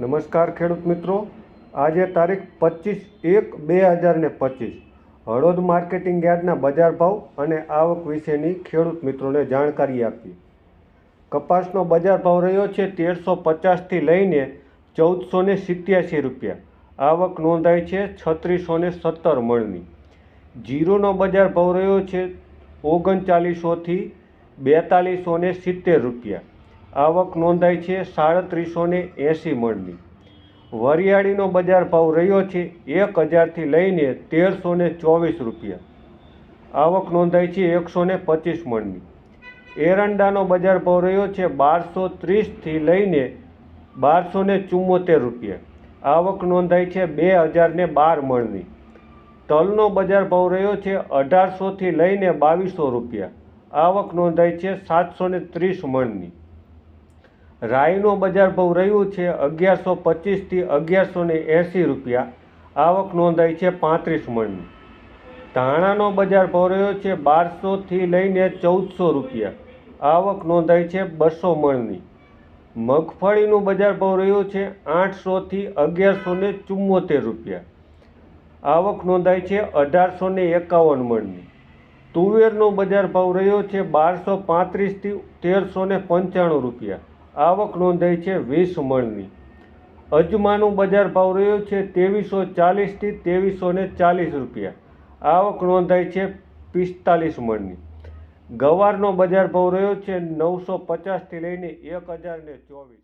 નમસ્કાર ખેડૂત મિત્રો. આજે તારીખ પચીસ એક બે હજાર ને પચીસ. હળોદ માર્કેટિંગ યાર્ડના બજાર ભાવ અને આવક વિશેની ખેડૂત મિત્રોને જાણકારી આપી. કપાસનો બજાર ભાવ રહ્યો છે તેરસો પચાસથી લઈને ચૌદસો ને સિત્યાસી રૂપિયા. આવક નોંધાઈ છે છત્રીસો ને સત્તર મણની. જીરોનો બજાર ભાવ રહ્યો છે ઓગણચાલીસોથી બેતાલીસો ને સિત્તેર રૂપિયા. આવક નોંધાઈ છે સાડત્રીસો ને એંસી મણની વરિયાળીનો બજાર ભાવ રહ્યો છે એક હજારથી લઈને તેરસો ને ચોવીસ રૂપિયા. આવક નોંધાઈ છે એકસો ને પચીસ મણની એરંડાનો બજાર ભાવ રહ્યો છે બારસો ત્રીસથી લઈને બારસો ને ચુમ્મોતેર રૂપિયા. આવક નોંધાઈ છે બે હજાર ને બાર મણની તલનો બજાર ભાવ રહ્યો છે અઢારસોથી લઈને બાવીસો રૂપિયા. આવક નોંધાઈ છે સાતસો ને ત્રીસ મણની રાઈનો બજાર ભાવ રહ્યું છે અગિયારસો પચીસથી અગિયારસો ને એંસી રૂપિયા. આવક નોંધાઈ છે પાંત્રીસ મણની. ધાણાનો બજાર ભાવ રહ્યો છે બારસોથી લઈને ચૌદસો રૂપિયા. આવક નોંધાઈ છે બસો મણની. મગફળીનું બજાર ભાવ રહ્યું છે આઠસોથી અગિયારસો ને ચુમ્મોતેર રૂપિયા. આવક નોંધાઈ છે અઢારસો ને એકાવન મણની. તુવેરનો બજાર ભાવ રહ્યો છે બારસો પાંત્રીસથી તેરસો ને પંચાણું રૂપિયા. આવક નોંધાઈ છે વીસ મણની. અજમાનું બજાર ભાવ રહ્યો છે ત્રેવીસો ચાલીસથી ત્રેવીસો ને ચાલીસ રૂપિયા. આવક નોંધાઈ છે પિસ્તાલીસ મણની. ગવારનો બજાર ભાવ રહ્યો છે નવસો પચાસથી લઈને એક હજાર ચોવીસ.